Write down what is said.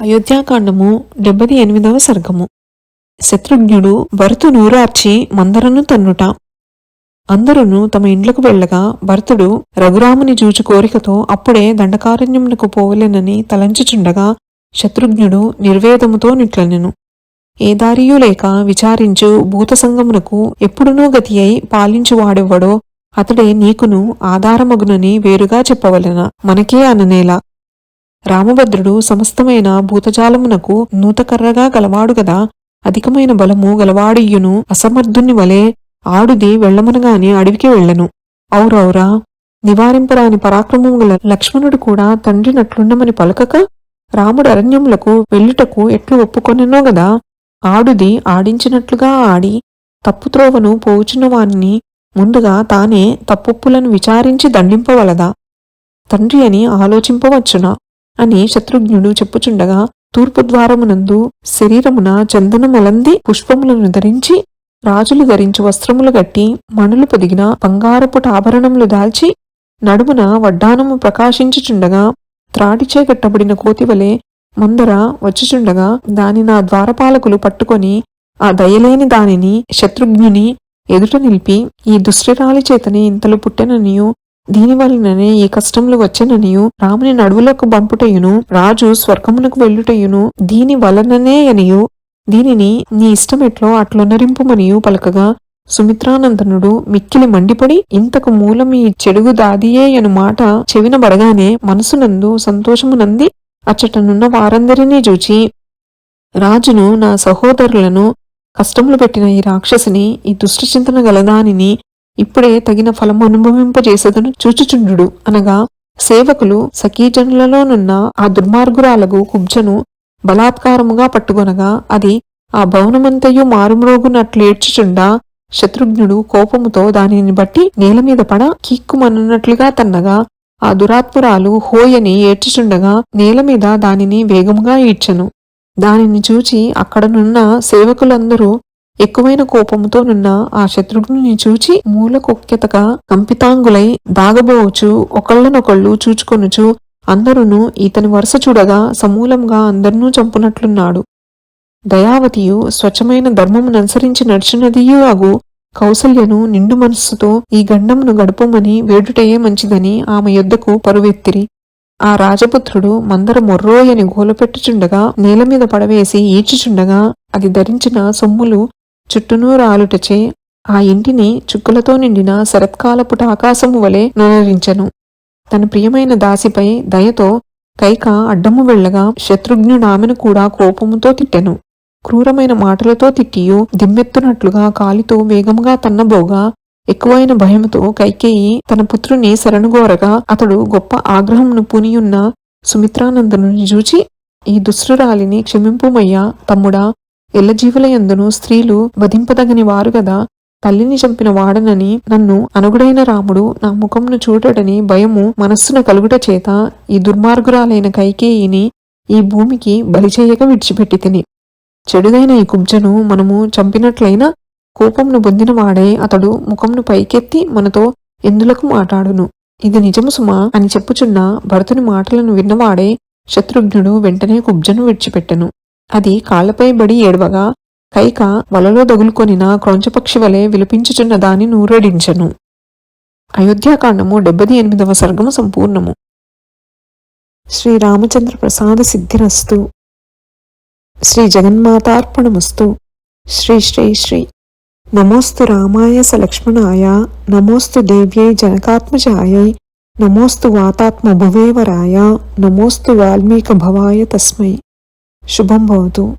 అయోధ్యాకాండము డెబ్బది ఎనిమిదవ సర్గము. శత్రుఘ్నుడు భరతు నూరార్చి మందరను తన్నుట. అందరును తమ ఇండ్లకు వెళ్ళగా భరతుడు రఘురాముని జూచు కోరికతో అప్పుడే దండకారణ్యమునకు పోవలేనని తలంచుచుండగా శత్రుఘ్నుడు నిర్వేదముతో నిట్లనెను. ఏ దారియూ లేక విచారించు భూతసంగమునకు ఎప్పుడునూ గతి అయి పాలించువాడెవ్వడో అతడే నీకును ఆధారమగునని వేరుగా చెప్పవలెన. మనకే అననేలా. రామభద్రుడు సమస్తమైన భూతజాలమునకు నూతకర్రగా గలవాడు గదా. అధికమైన బలము గలవాడియును అసమర్థుని వలె ఆడుది వెళ్ళమనగాని అడవికి వెళ్ళను. ఔరౌరా నివారింపరాని పరాక్రమము గల లక్ష్మణుడు కూడా తండ్రి నట్లుండమని పలకక రాముడు అరణ్యములకు వెళ్ళుటకు ఎట్లు ఒప్పుకొనెనో గదా. ఆడుది ఆడించినట్లుగా ఆడి తప్పుత్రోవను పోవుచున్న వానిని ముందుగా తానే తప్పుప్పులను విచారించి దండింపవలదా. తండ్రి అని ఆలోచింపవచ్చునా? అని శత్రుఘ్నుడు చెప్పుచుండగా తూర్పు ద్వారమునందు శరీరమున చందనమలంది పుష్పములను ధరించి రాజులు ధరించు వస్త్రములు గట్టి మణులు పొదిగిన బంగారపు ఆభరణములు దాల్చి నడుమున వడ్డానము ప్రకాశించుచుండగా త్రాటిచే కట్టబడిన కోతివలే ముందర వచ్చుచుండగా దాని నా ద్వారపాలకులు పట్టుకొని ఆ దయలేని దానిని శత్రుఘ్నుని ఎదుట నిలిపి ఈ దుష్టిరాలి చేతనే ఇంతలు పుట్టెననియు దీనివలననే ఈ కష్టములు వచ్చననియు రాముని నడువులకు బంపుటయును రాజు స్వర్గమునకు వెళ్ళుటయును దీని వలననే అనియు దీనిని నీ ఇష్టమెట్లో అట్లొనరింపుమనియు పలకగా సుమిత్రానందనుడు మిక్కిలి మండిపడి ఇంతకు మూలం ఈ చెడుగు దాదియే అను మాట చెవినబడగానే మనసునందు సంతోషమునంది అచ్చటనున్న వారందరినీ చూచి రాజును నా సహోదరులను కష్టములు పెట్టిన ఈ రాక్షసిని ఈ దుష్టచింతన గలదానిని ఇప్పుడే తగిన ఫలము అనుభవింపజేసేదను చూచుచుండు అనగా సేవకులు సఖీజనులలోనున్న ఆ దుర్మార్గురాలకు కుబ్జను బలాత్కారముగా పట్టుకొనగా అది ఆ భవనమంతయు మారుమ్రోగునట్లేడ్చుచుండా శత్రుఘ్నుడు కోపముతో దానిని బట్టి నేలమీద పడ కిక్కుమనున్నట్లుగా తన్నగా ఆ దురాత్మురాలు హోయని ఏడ్చుచుండగా నేలమీద దానిని వేగముగా ఈడ్చను. దానిని చూచి అక్కడనున్న సేవకులందరూ ఎక్కువైన కోపముతో నున్న ఆ శత్రుఘ్నుని చూచి మూలకొక్కెతగా కంపితాంగులై దాగబోవచ్చు ఒకళ్ళనొకళ్ళు చూచుకొనుచు అందరును ఇతని వరుస చూడగా సమూలంగా అందర్నూ చంపునట్లున్నాడు. దయావతియు స్వచ్ఛమైన ధర్మముననుసరించి నడిచినదియూ అగు కౌసల్యను నిండు మనస్సుతో ఈ గండమును గడుపుమని వేడుటయే మంచిదని ఆమె యొద్దకు పరువెత్తిరి. ఆ రాజపుత్రుడు మందర మొర్రోయని గోలపెట్టుచుండగా నేలమీద పడవేసి ఈడ్చుచుండగా అది ధరించిన సొమ్ములు చుట్టూనూ రాలుటచే ఆ ఇంటిని చుక్కలతో నిండిన శరత్కాలపుట ఆకాశము వలె నునరించెను. తన ప్రియమైన దాసిపై దయతో కైక అడ్డము వెళ్ళగా శత్రుఘ్నుడామెను కూడా కోపముతో తిట్టెను. క్రూరమైన మాటలతో తిట్టియు దిమ్మెత్తునట్లుగా కాలితో వేగముగా తన్నబోగా ఎక్కువైన భయముతో కైకేయి తన పుత్రుని శరణుగోరగా అతడు గొప్ప ఆగ్రహమును పూనియున్న సుమిత్రానందను చూచి ఈ దుస్రురాలిని క్షమింపుమయ్యా తమ్ముడా ఎల్లజీవులయందును స్త్రీలు వధింపదగని వారు గదా. తల్లిని చంపిన వాడనని నన్ను అనుగుడైన రాముడు నా ముఖంను చూడడని భయము మనస్సున కలుగుట చేత ఈ దుర్మార్గురాలైన కైకేయిని ఈ భూమికి బలిచేయక విడిచిపెట్టి తిని చెడుదైన ఈ కుబ్జను మనము చంపినట్లయినా కోపంను పొందినవాడై అతడు ముఖంను పైకెత్తి మనతో ఎందులకు మాట్లాడును? ఇది నిజము సుమా అని చెప్పుచున్న భరతుని మాటలను విన్నవాడే శత్రుఘ్నుడు వెంటనే కుబ్జను విడిచిపెట్టెను. అది కాళ్ళపై బడి ఏడవగా కైక వలలో దగులుకొనిన క్రొంచపక్షి వలె విలపించుచున్న దాని నూరెడించెను. అయోధ్యాకాండము డెబ్బది ఎనిమిదవ సర్గము సంపూర్ణము. శ్రీరామచంద్ర ప్రసాద సిద్ధిరస్తు. శ్రీ జగన్మాతార్పణమస్తు. శ్రీ శ్రీ శ్రీ. నమోస్తు రామాయ సలక్ష్మణాయ లక్ష్మణాయ నమోస్తు దేవ్యై జనకాత్మజాయై నమోస్తు వాతాత్మ భువేవరాయ నమోస్తు వాల్మీకభవాయ తస్మై. शुभम भवतु।